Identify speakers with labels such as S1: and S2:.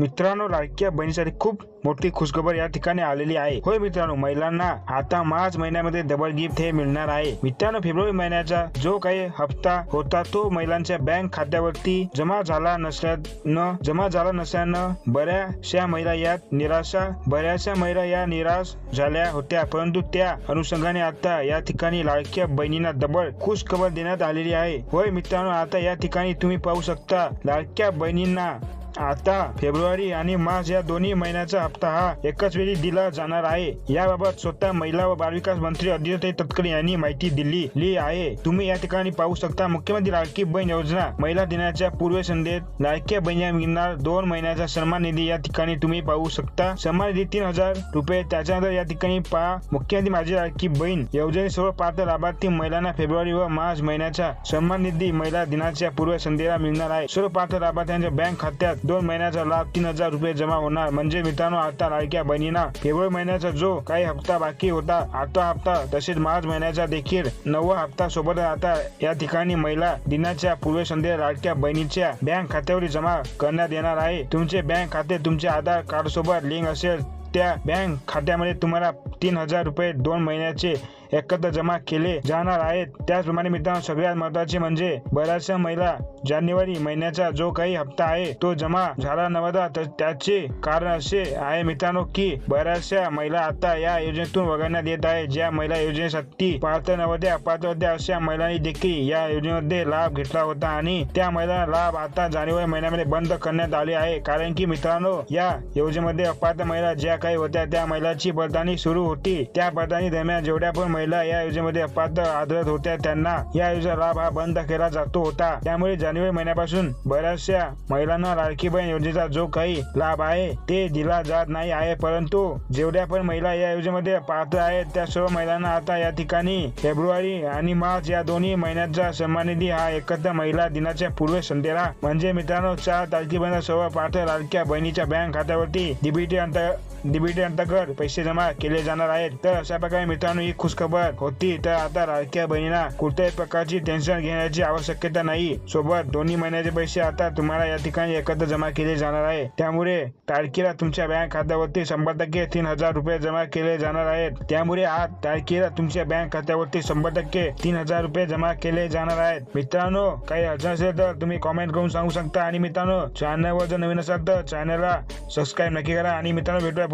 S1: मित्रांनो लाडक्या बहिणीसाठी खूप मोठी खुशखबर या ठिकाणी आलेली आहे. होय मित्रांनो महिलांना आता मार्च महिन्यामध्ये डबल गिफ्ट हे मिळणार आहे. मित्रांनो फेब्रुवारी महिन्याचा जो काही हप्ता होता तो महिलांच्या बँक खात्यावरती जमा झाला नसल्यानं जमा झाला नसल्यानं बऱ्याचशा महिला यात निराशा बऱ्याचशा महिला या निराश झाल्या होत्या. परंतु त्या अनुषंगाने आता या ठिकाणी लाडक्या बहिणींना डबल खुश खबर देण्यात आलेली आहे. होय मित्रांनो आता या ठिकाणी तुम्ही पाहू शकता लाडक्या बहिणींना आता फेब्रुवारी आणि मार्च या दोन्ही महिन्याचा हप्ता हा एकाच वेळी दिला जाणार आहे. याबाबत स्वतः महिला व बालविकास मंत्री अदिती तटकरे यांनी माहिती दिली आहे. तुम्ही या ठिकाणी पाहू शकता मुख्यमंत्री लाडकी बहीण योजना महिला दिनाच्या पूर्वसंध्येत लाडक्या बहिणी मिळणार दोन महिन्याचा सन्मान निधी या ठिकाणी तुम्ही पाहू शकता. सन्मान निधी तीन हजार रुपये त्याच्यानंतर या ठिकाणी पहा मुख्यमंत्री माझी लाडकी बहीण योजने सर्व पात्र लाभार्थी महिलांना फेब्रुवारी व मार्च महिन्याचा सन्मान निधी महिला दिनाच्या पूर्वसंध्येला मिळणार आहे. सर्व पात्र लाभार्थ्यांच्या बँक खात्यात दोन महिन्याचा लाभ तीन हजार रुपये जमा होणार. म्हणजे मित्रांनो आता लाडक्या बहिणींना फेब्रुवारी महिन्याचा जो काही हप्ता बाकी होता आता हप्ता तसेच मार्च महिन्याचा देखील नववा हप्ता सोबत आता या ठिकाणी महिला दिनाच्या पूर्वसंध्या लाडक्या बहिणीच्या बँक खात्यावर जमा करण्यात येणार आहे. तुमचे बँक खाते तुमच्या आधार कार्ड सोबत लिंक असेल त्या बँक खात्यामध्ये तुम्हाला तीन हजार रुपये दोन महिन्याचे एकत्र जमा केले जाणार आहेत. त्याचप्रमाणे मित्रांनो सगळ्यात महत्त्वाचे म्हणजे बऱ्याचशा महिला जानेवारी महिन्याचा जो काही हप्ता आहे तो जमा झाला नव्हता. तर त्याचे कारण असे आहे मित्रांनो की बऱ्याचशा महिला आता या योजनेतून वगळण्यात येत आहे. ज्या महिला योजनेसाठी पात्र नव्हत्या पात्र होत्या अशा महिलांनी देखील या योजनेमध्ये लाभ घेतला होता. आणि त्या महिलांना लाभ आता जानेवारी महिन्यामध्ये बंद करण्यात आले आहे. कारण की मित्रांनो या योजनेमध्ये अपात्र महिला ज्या काही होत्या त्या महिलांची पडताळणी सुरू होती. त्या बलदानी दरम्यान जेवढ्या पण महिला या योजनेमध्ये अपात्र आदरत होत्या त्यांना या योजना लाभ हा बंद केला जातो होता. त्यामुळे जानेवारी महिन्यापासून बऱ्याचशा महिलांना लाडकी बहीण योजनेचा जो काही लाभ आहे ते दिला जात नाही आहे. परंतु जेवढ्या पण महिला या योजनेमध्ये पात्र आहेत त्या सर्व महिलांना आता या ठिकाणी फेब्रुवारी आणि मार्च या दोन्ही महिन्याचा सन्मान निधी हा एकत्र महिला दिनाच्या पूर्व संध्येला. म्हणजे मित्रांनो चार तारखेपर्यंत सर्व पात्र लाडक्या बहिणीच्या बँक खात्यावरती डीबीटी अंतर डीबीटी अंतर्गत पैसे जमा केले जाणार आहेत. तर अशा प्रकारे मित्रांनो, ही खुशखबर होती. तर आता लाडक्या बहिणींना कुठल्याही प्रकारची टेन्शन घेण्याची आवश्यकता नाही. सोबत दोन्ही महिन्याचे पैसे आता तुम्हाला या ठिकाणी एकत्र जमा केले जाणार आहे. त्यामुळे तारखेला तुमच्या बँक खात्यावरती शंभर टक्के तीन हज़ार रुपये जमा केले जाणार आहेत. त्यामुळे आज तारखेला तुमच्या बँक खात्यावरती शंभर टक्के तीन हज़ार रुपये जमा केले जाणार आहेत. मित्रांनो, काही अडचण असेल तर तुम्ही कॉमेंट करून सांगू शकता. आणि मित्रांनो चॅनलवर जर नवीन असाल तर चॅनलला सबस्क्राईब नक्की करा. आणि मित्रांनो, भेटूया